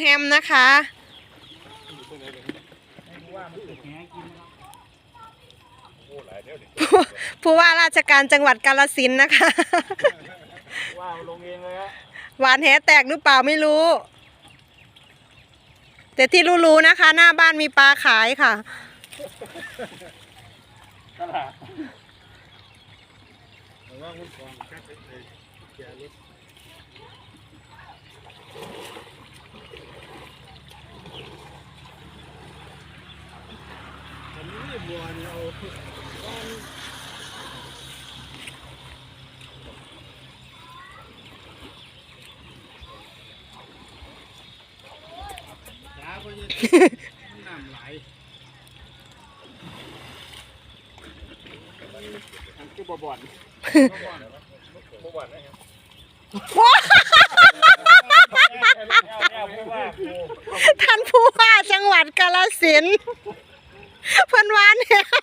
แฮมนะคะผู้ว่าราชการจังหวัดกาลสินธุ์นะคะว่าลงเองเลยฮะหวานแหแตกหรือเปล่าไม่รู้ แต่ที่รู้ๆนะคะ หน้าบ้านมีปลาขายค่ะตลาดแต่ว่าคุณก่อนแค่เป็นไอ้แกรถอั วัวนี่เอาก้อนยาไปเนี่ยน้ำไหลอันคือบบ่อนบ่บ่อนบ่บ่อนนะครับท่านผู้ว่าจังหวัดกาลสินธุ์ เพื่อนวานแล้ว